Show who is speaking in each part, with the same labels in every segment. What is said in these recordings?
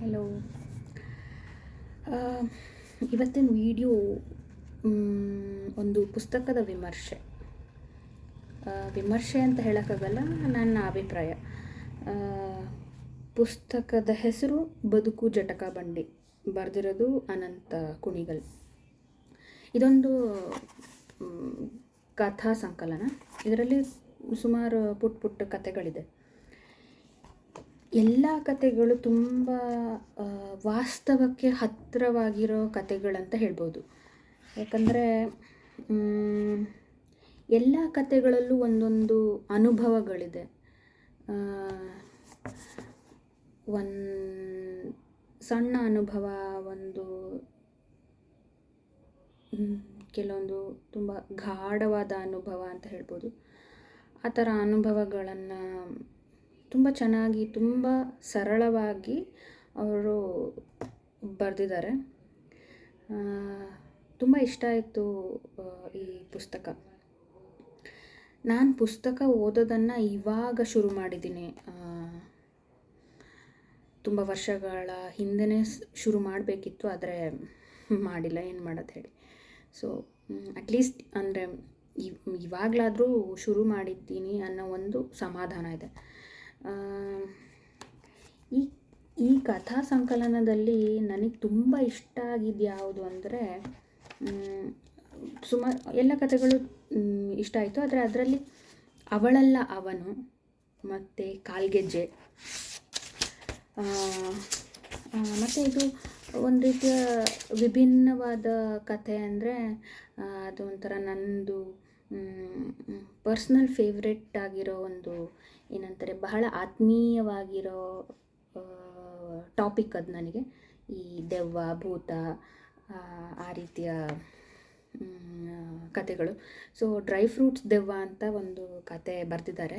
Speaker 1: Hello. ಇವತ್ತಿನ video ಒಂದು ಪುಸ್ತಕದ ವಿಮರ್ಶೆ. ವಿಮರ್ಶೆ ಅಂತ ಹೇಳೋಕ್ಕಾಗಲ್ಲ, ನನ್ನ ಅಭಿಪ್ರಾಯ. ಪುಸ್ತಕದ ಹೆಸರು ಬದುಕು ಜಟಕ ಬಂಡಿ. ಬರೆದಿರೋದು ಅನಂತ ಕುಣಿಗಲ್. ಇದೊಂದು ಕಥಾ ಸಂಕಲನ. ಇದರಲ್ಲಿ ಸುಮಾರು ಪುಟ್ ಪುಟ್ಟ ಕಥೆಗಳಿದೆ. ಎಲ್ಲ ಕಥೆಗಳು ತುಂಬ ವಾಸ್ತವಕ್ಕೆ ಹತ್ತಿರವಾಗಿರೋ ಕತೆಗಳಂತ ಹೇಳ್ಬೋದು. ಯಾಕಂದರೆ ಎಲ್ಲ ಕಥೆಗಳಲ್ಲೂ ಒಂದೊಂದು ಅನುಭವಗಳಿದೆ. ಒಂದು ಸಣ್ಣ ಅನುಭವ, ಒಂದು ಕೆಲವೊಂದು ತುಂಬ ಗಾಢವಾದ ಅನುಭವ ಅಂತ ಹೇಳ್ಬೋದು. ಆ ಥರ ಅನುಭವಗಳನ್ನು ತುಂಬ ಚೆನ್ನಾಗಿ, ತುಂಬ ಸರಳವಾಗಿ ಅವರು ಬರೆದಿದ್ದಾರೆ. ತುಂಬ ಇಷ್ಟ ಆಯಿತು ಈ ಪುಸ್ತಕ. ನಾನು ಪುಸ್ತಕ ಓದೋದನ್ನು ಇವಾಗ ಶುರು ಮಾಡಿದ್ದೀನಿ. ತುಂಬ ವರ್ಷಗಳ ಹಿಂದೆನೇ ಶುರು ಮಾಡಬೇಕಿತ್ತು, ಆದರೆ ಮಾಡಿಲ್ಲ, ಏನು ಮಾಡೋದು ಹೇಳಿ. ಸೊ ಅಟ್ಲೀಸ್ಟ್ ಅಂದರೆ ಇವಾಗಲಾದರೂ ಶುರು ಮಾಡಿದ್ದೀನಿ ಅನ್ನೋ ಒಂದು ಸಮಾಧಾನ ಇದೆ. ಈ ಈ ಕಥಾ ಸಂಕಲನದಲ್ಲಿ ನನಗೆ ತುಂಬ ಇಷ್ಟ ಆಗಿದ್ದು ಯಾವುದು ಅಂದರೆ ಸುಮಾರು ಎಲ್ಲ ಕಥೆಗಳು ಇಷ್ಟ ಆಯಿತು. ಆದರೆ ಅದರಲ್ಲಿ ಅವಳಲ್ಲ ಅವನು, ಮತ್ತು ಕಾಲ್ಗೆಜ್ಜೆ. ಮತ್ತು ಇದು ಒಂದು ರೀತಿಯ ವಿಭಿನ್ನವಾದ ಕಥೆ ಅಂದರೆ ಅದು ಒಂಥರ ನಂದು ಪರ್ಸ್ನಲ್ ಫೇವ್ರೆಟ್ ಆಗಿರೋ ಒಂದು ಏನಂತಾರೆ ಬಹಳ ಆತ್ಮೀಯವಾಗಿರೋ ಟಾಪಿಕ್ ಅದು ನನಗೆ. ಈ ದೆವ್ವ ಭೂತ ಆ, ರೀತಿಯ ಕತೆಗಳು ಸೊ ಡ್ರೈ ಫ್ರೂಟ್ಸ್ ದೆವ್ವ ಅಂತ ಒಂದು ಕತೆ ಬರೆದಿದ್ದಾರೆ.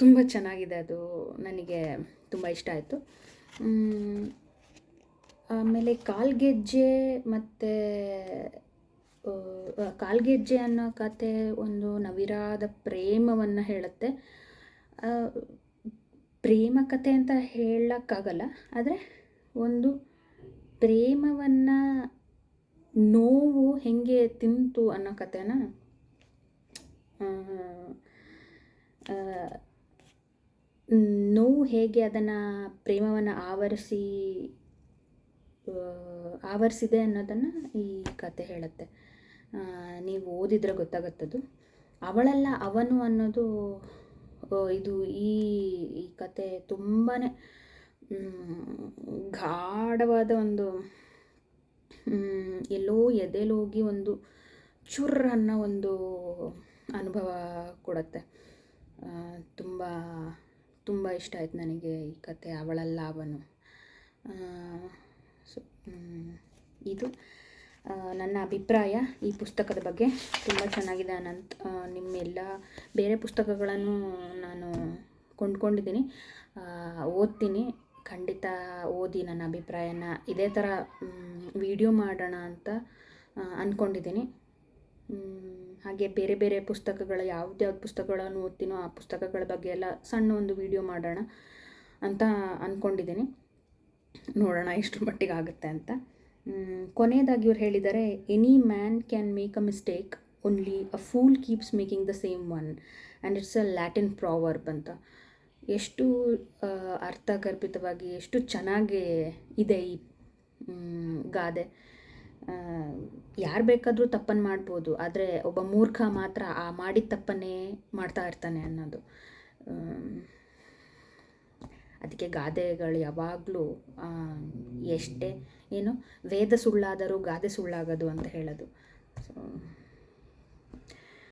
Speaker 1: ತುಂಬ ಚೆನ್ನಾಗಿದೆ ಅದು. ನನಗೆ ತುಂಬ ಇಷ್ಟ ಆಯಿತು. ಆಮೇಲೆ ಕಾಲ್ಗೆಜ್ಜೆ ಮತ್ತು ಕಾಲ್ಗೆಜ್ಜೆ ಅನ್ನೋ ಕತೆ ಒಂದು ನವಿರಾದ ಪ್ರೇಮವನ್ನು ಹೇಳುತ್ತೆ. ಪ್ರೇಮ ಕತೆ ಅಂತ ಹೇಳೋಕ್ಕಾಗಲ್ಲ, ಆದರೆ ಒಂದು ಪ್ರೇಮವನ್ನು ನೋವು ಹೆಂಗೆ ತಿಂತು ಅನ್ನೋ ಕಥೆನ ನೋವು ಹೇಗೆ ಅದನ್ನು ಪ್ರೇಮವನ್ನು ಆವರಿಸಿ ಆವರಿಸಿದೆ ಅನ್ನೋದನ್ನು ಈ ಕತೆ ಹೇಳುತ್ತೆ. ನೀವು ಓದಿದರೆ ಗೊತ್ತಾಗತ್ತದು. ಅವಳಲ್ಲ ಅವನು ಅನ್ನೋದು ಇದು ಈ ಈ ಕತೆ ತುಂಬಾ ಗಾಢವಾದ ಒಂದು ಎಲ್ಲೋ ಎದೆಲೋಗಿ ಒಂದು ಚುರ್ ಅನ್ನೋ ಒಂದು ಅನುಭವ ಕೊಡುತ್ತೆ. ತುಂಬ ತುಂಬ ಇಷ್ಟ ಆಯ್ತು ನನಗೆ ಈ ಕತೆ ಅವಳಲ್ಲ ಅವನು. ಸೊ ಇದು. ನನ್ನ ಅಭಿಪ್ರಾಯ ಈ ಪುಸ್ತಕದ ಬಗ್ಗೆ ತುಂಬ ಚೆನ್ನಾಗಿದೆ ಅನಂತ. ನಿಮ್ಮೆಲ್ಲ ಬೇರೆ ಪುಸ್ತಕಗಳನ್ನು ನಾನು ಕೊಂಡ್ಕೊಂಡಿದ್ದೀನಿ. ಓದ್ತೀನಿ. ಖಂಡಿತ ಓದಿ ನನ್ನ ಅಭಿಪ್ರಾಯನ. ಇದೇ ಥರ ವಿಡಿಯೋ ಮಾಡೋಣ ಅಂತ ಅಂದ್ಕೊಂಡಿದ್ದೀನಿ ಹಾಗೆ ಬೇರೆ ಬೇರೆ ಪುಸ್ತಕಗಳ ಯಾವ್ದ್ಯಾವ್ದು ಪುಸ್ತಕಗಳನ್ನು ಓದ್ತೀನೋ ಆ ಪುಸ್ತಕಗಳ ಬಗ್ಗೆ ಎಲ್ಲ ಸಣ್ಣ ಒಂದು ವಿಡಿಯೋ ಮಾಡೋಣ ಅಂತ ಅಂದ್ಕೊಂಡಿದ್ದೀನಿ ನೋಡೋಣ ಎಷ್ಟು ಮಟ್ಟಿಗೆ ಆಗುತ್ತೆ ಅಂತ. ಕೊನೆಯದಾಗಿ ಇವ್ರು ಹೇಳಿದ್ದಾರೆ any man can make a mistake only a fool keeps making the same one and it's a Latin proverb ಅಂತ. ಎಷ್ಟು ಅರ್ಥಗರ್ಭಿತವಾಗಿ, ಎಷ್ಟು ಚೆನ್ನಾಗಿ ಇದೆ ಈ ಗಾದೆ. ಯಾರು ಬೇಕಾದರೂ ತಪ್ಪನ್ನು ಮಾಡ್ಬೋದು, ಆದರೆ ಒಬ್ಬ ಮೂರ್ಖ ಮಾತ್ರ ಆ ಮಾಡಿದ ತಪ್ಪನ್ನೇ ಮಾಡ್ತಾ ಇರ್ತಾನೆ ಅನ್ನೋದು. ಅದಕ್ಕೆ ಗಾದೆಗಳು ಯಾವಾಗಲೂ ಎಷ್ಟೇ ಏನು ವೇದ ಸುಳ್ಳಾದರೂ ಗಾದೆ ಸುಳ್ಳಾಗದು ಅಂತ ಹೇಳೋದು. ಸೊ